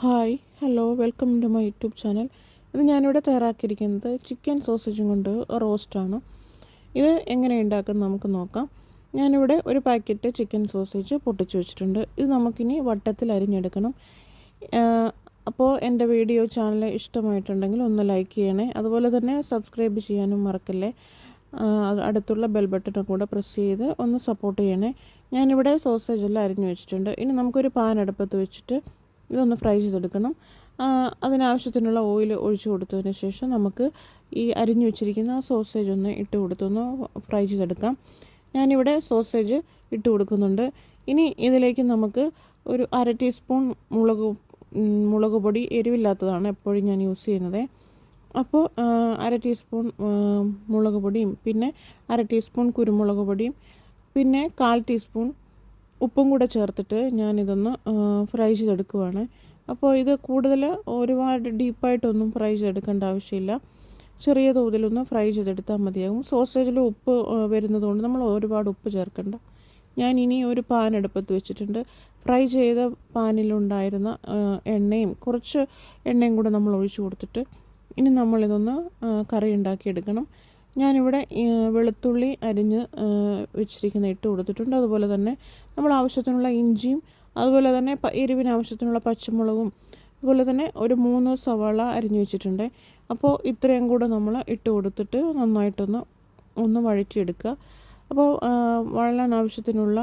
Hi hello welcome to my YouTube channel. ഇത് ഞാനിവിടെ തയ്യാറാക്കിയിരിക്കുന്നത് ചിക്കൻ സോസേജും കൊണ്ട് റോസ്റ്റാണ്. ഇത് എങ്ങനെ ഉണ്ടാക്കുന്നത് നമുക്ക് നോക്കാം. ഞാനിവിടെ ഒരു പാക്കറ്റ് ചിക്കൻ സോസേജ് പൊട്ടിച്ച് വെച്ചിട്ടുണ്ട്. ഇത് നമുക്കിനി വട്ടത്തിൽ അരിഞ്ഞെടുക്കണം. അപ്പോൾ എന്റെ വീഡിയോ ചാനൽ ഇഷ്ടമായിട്ടുണ്ടെങ്കിൽ ഒന്ന് ലൈക്ക് ചെയ്യണേ. അതുപോലെ തന്നെ സബ്സ്ക്രൈബ് ചെയ്യാനും മറക്കല്ലേ. അടുത്തുള്ള ബെൽ ബട്ടണും കൂടെ പ്രസ് ചെയ്ത് ഒന്ന് സപ്പോർട്ട് ചെയ്യണേ. ഞാനിവിടെ സോസേജ് എല്ലാം അരിഞ്ഞു വെച്ചിട്ടുണ്ട്. ഇനി നമുക്കൊരു പാൻ അടുപ്പത്ത് വെച്ചിട്ട് ഇതൊന്ന് ഫ്രൈ ചെയ്തെടുക്കണം. അതിനാവശ്യത്തിനുള്ള ഓയിൽ ഒഴിച്ചു കൊടുത്തതിന് ശേഷം നമുക്ക് ഈ അരിഞ്ഞു വെച്ചിരിക്കുന്ന സോസേജ് ഒന്ന് ഇട്ട് കൊടുത്തൊന്ന് ഫ്രൈ ചെയ്തെടുക്കാം. ഞാനിവിടെ സോസേജ് ഇട്ട് കൊടുക്കുന്നുണ്ട്. ഇനി ഇതിലേക്ക് നമുക്ക് ഒരു അര ടീസ്പൂൺ മുളക് മുളക് പൊടി എരിവില്ലാത്തതാണ് എപ്പോഴും ഞാൻ യൂസ് ചെയ്യുന്നത്. അപ്പോൾ അര ടീസ്പൂൺ മുളക് പൊടിയും പിന്നെ അര ടീസ്പൂൺ കുരുമുളക് പൊടിയും പിന്നെ കാൽ ടീസ്പൂൺ ഉപ്പും കൂടെ ചേർത്തിട്ട് ഞാനിതൊന്ന് ഫ്രൈ ചെയ്തെടുക്കുവാണ്. അപ്പോൾ ഇത് കൂടുതൽ ഒരുപാട് ഡീപ്പായിട്ടൊന്നും ഫ്രൈ ചെയ്തെടുക്കേണ്ട ആവശ്യമില്ല. ചെറിയ തോതിലൊന്ന് ഫ്രൈ ചെയ്തെടുത്താൽ മതിയാകും. സോസേജിൽ ഉപ്പ് വരുന്നതുകൊണ്ട് നമ്മൾ ഒരുപാട് ഉപ്പ് ചേർക്കണ്ട. ഞാൻ ഇനി ഒരു പാൻ എടുപ്പത്ത് വെച്ചിട്ടുണ്ട്. ഫ്രൈ ചെയ്ത പാനിലുണ്ടായിരുന്ന എണ്ണയും കുറച്ച് എണ്ണയും കൂടെ നമ്മൾ ഒഴിച്ചു കൊടുത്തിട്ട് ഇനി നമ്മളിതൊന്ന് കറി ഉണ്ടാക്കിയെടുക്കണം ഞാനിവിടെ വെളുത്തുള്ളി അരിഞ്ഞ് വെച്ചിരിക്കുന്ന ഇട്ട് കൊടുത്തിട്ടുണ്ട്. അതുപോലെ തന്നെ നമ്മൾ ആവശ്യത്തിനുള്ള ഇഞ്ചിയും അതുപോലെ തന്നെ എരിവിന് ആവശ്യത്തിനുള്ള പച്ചമുളകും അതുപോലെ തന്നെ ഒരു മൂന്ന് സവാള അരിഞ്ഞു വെച്ചിട്ടുണ്ട്. അപ്പോൾ ഇത്രയും കൂടെ നമ്മൾ ഇട്ട് കൊടുത്തിട്ട് നന്നായിട്ടൊന്ന് ഒന്ന് വഴറ്റിയെടുക്കുക. അപ്പോൾ വഴലാൻ ആവശ്യത്തിനുള്ള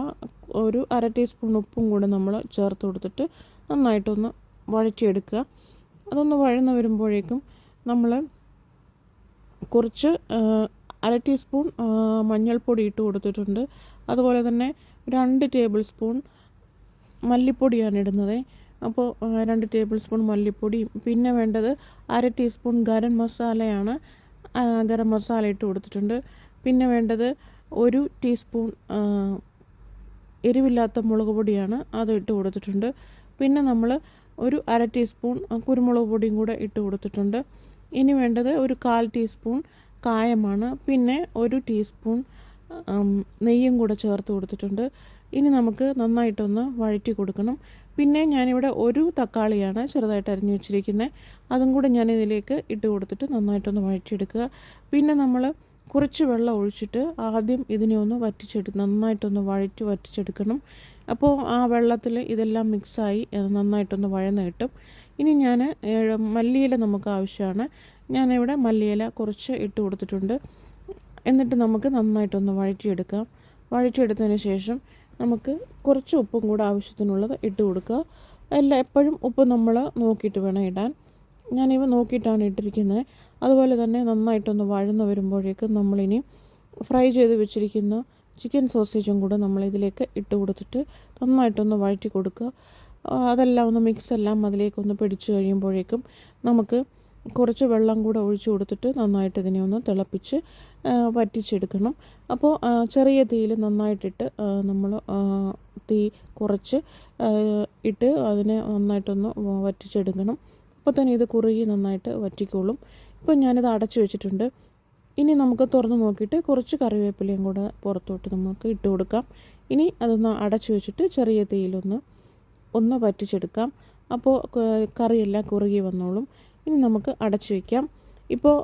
ഒരു അര ടീസ്പൂൺ ഉപ്പും കൂടെ നമ്മൾ ചേർത്ത് കൊടുത്തിട്ട് നന്നായിട്ടൊന്ന് വഴറ്റിയെടുക്കുക. അതൊന്ന് വഴന്ന് വരുമ്പോഴേക്കും നമ്മൾ കുറച്ച് അര ടീസ്പൂൺ മഞ്ഞൾപ്പൊടി ഇട്ട് കൊടുത്തിട്ടുണ്ട്. അതുപോലെ തന്നെ രണ്ട് ടേബിൾ സ്പൂൺ മല്ലിപ്പൊടിയാണ് ഇടുന്നത്. അപ്പോൾ രണ്ട് ടേബിൾ സ്പൂൺ മല്ലിപ്പൊടിയും പിന്നെ വേണ്ടത് അര ടീസ്പൂൺ ഗരം മസാലയാണ് ഗരം മസാല ഇട്ട് കൊടുത്തിട്ടുണ്ട്. പിന്നെ വേണ്ടത് ഒരു ടീസ്പൂൺ എരിവില്ലാത്ത മുളക് പൊടിയാണ് അത് ഇട്ട് കൊടുത്തിട്ടുണ്ട്. പിന്നെ നമ്മൾ ഒരു അര ടീസ്പൂൺ കുരുമുളക് പൊടിയും കൂടെ ഇട്ട് കൊടുത്തിട്ടുണ്ട്. ഇനി വേണ്ടത് ഒരു കാൽ ടീസ്പൂൺ കായമാണ്. പിന്നെ ഒരു ടീസ്പൂൺ നെയ്യും കൂടെ ചേർത്ത് കൊടുത്തിട്ടുണ്ട്. ഇനി നമുക്ക് നന്നായിട്ടൊന്ന് വഴറ്റി കൊടുക്കണം. പിന്നെ ഞാനിവിടെ ഒരു തക്കാളിയാണ് ചെറുതായിട്ട് അരിഞ്ഞു വെച്ചിരിക്കുന്നത്. അതും കൂടെ ഞാൻ ഇതിലേക്ക് ഇട്ട് കൊടുത്തിട്ട് നന്നായിട്ടൊന്ന് വഴറ്റിയെടുക്കുക. പിന്നെ നമ്മൾ കുറച്ച് വെള്ളം ഒഴിച്ചിട്ട് ആദ്യം ഇതിനെ ഒന്ന് വറ്റിച്ചെടു നന്നായിട്ടൊന്ന് വഴറ്റി വറ്റിച്ചെടുക്കണം. അപ്പോൾ ആ വെള്ളത്തിൽ ഇതെല്ലാം മിക്സായി നന്നായിട്ടൊന്ന് വഴന്ന് കിട്ടും. ഇനി ഞാൻ മല്ലിയില നമുക്ക് ആവശ്യമാണ്. ഞാനിവിടെ മല്ലിയില കുറച്ച് ഇട്ട് കൊടുത്തിട്ടുണ്ട്. എന്നിട്ട് നമുക്ക് നന്നായിട്ടൊന്ന് വഴറ്റിയെടുക്കാം. വഴറ്റിയെടുത്തതിന് ശേഷം നമുക്ക് കുറച്ച് ഉപ്പും കൂടെ ആവശ്യത്തിനുള്ളത് ഇട്ട് കൊടുക്കുക. എല്ലാം എപ്പോഴും ഉപ്പ് നമ്മൾ നോക്കിയിട്ട് വേണം ഇടാൻ. ഞാനിവ നോക്കിയിട്ടാണ് ഇട്ടിരിക്കുന്നത്. അതുപോലെ തന്നെ നന്നായിട്ടൊന്ന് വഴന്ന് വരുമ്പോഴേക്കും നമ്മളിനി ഫ്രൈ ചെയ്ത് വെച്ചിരിക്കുന്ന ചിക്കൻ സോസേജും കൂടെ നമ്മളിതിലേക്ക് ഇട്ട് കൊടുത്തിട്ട് നന്നായിട്ടൊന്ന് വഴറ്റി കൊടുക്കുക. അതെല്ലാം ഒന്ന് മിക്സ് എല്ലാം അതിലേക്കൊന്ന് പിടിച്ചു കഴിയുമ്പോഴേക്കും നമുക്ക് കുറച്ച് വെള്ളം കൂടെ ഒഴിച്ചു കൊടുത്തിട്ട് നന്നായിട്ട് ഇതിനെ ഒന്ന് തിളപ്പിച്ച് വറ്റിച്ചെടുക്കണം. അപ്പോൾ ചെറിയ തീയിൽ നന്നായിട്ടിട്ട് നമ്മൾ തീ കുറച്ച് ഇട്ട് അതിനെ നന്നായിട്ടൊന്ന് വറ്റിച്ചെടുക്കണം. അപ്പോൾ തന്നെ ഇത് കുറുകി നന്നായിട്ട് വറ്റിക്കോളും. ഇപ്പം ഞാനിത് അടച്ചു വെച്ചിട്ടുണ്ട്. ഇനി നമുക്ക് തുറന്ന് നോക്കിയിട്ട് കുറച്ച് കറിവേപ്പിലയും കൂടെ പുറത്തോട്ട് നമുക്ക് ഇട്ട് കൊടുക്കാം. ഇനി അതൊന്ന് അടച്ചു വെച്ചിട്ട് ചെറിയ തീയിലൊന്ന് ഒന്ന് വറ്റിച്ചെടുക്കാം. അപ്പോൾ കറിയെല്ലാം കുറുകി വന്നോളും. ഇനി നമുക്ക് അടച്ചു വയ്ക്കാം ഇപ്പോൾ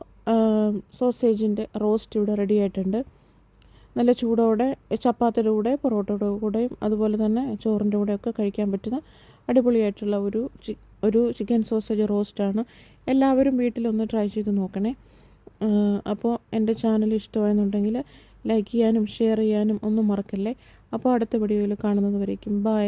സോസേജിന്റെ റോസ്റ്റ് ഇവിടെ റെഡി ആയിട്ടുണ്ട്. നല്ല ചൂടോടെ ചപ്പാത്തിയുടെ കൂടെ പൊറോട്ടയുടെ കൂടെയും അതുപോലെ തന്നെ ചോറിന്റെ കൂടെയൊക്കെ കഴിക്കാൻ പറ്റുന്ന അടിപൊളിയായിട്ടുള്ള ഒരു ചി ഒരു ചിക്കൻ സോസേജ് റോസ്റ്റാണ് എല്ലാവരും വീട്ടിലൊന്ന് ട്രൈ ചെയ്ത് നോക്കണേ. അപ്പോൾ എന്റെ ചാനൽ ഇഷ്ടമായെന്നുണ്ടെങ്കിൽ ലൈക്ക് ചെയ്യാനും ഷെയർ ചെയ്യാനും ഒന്നും മറക്കല്ലേ. അപ്പോൾ അടുത്ത വീഡിയോയിൽ കാണുന്നത് വരേക്കും. ബായ്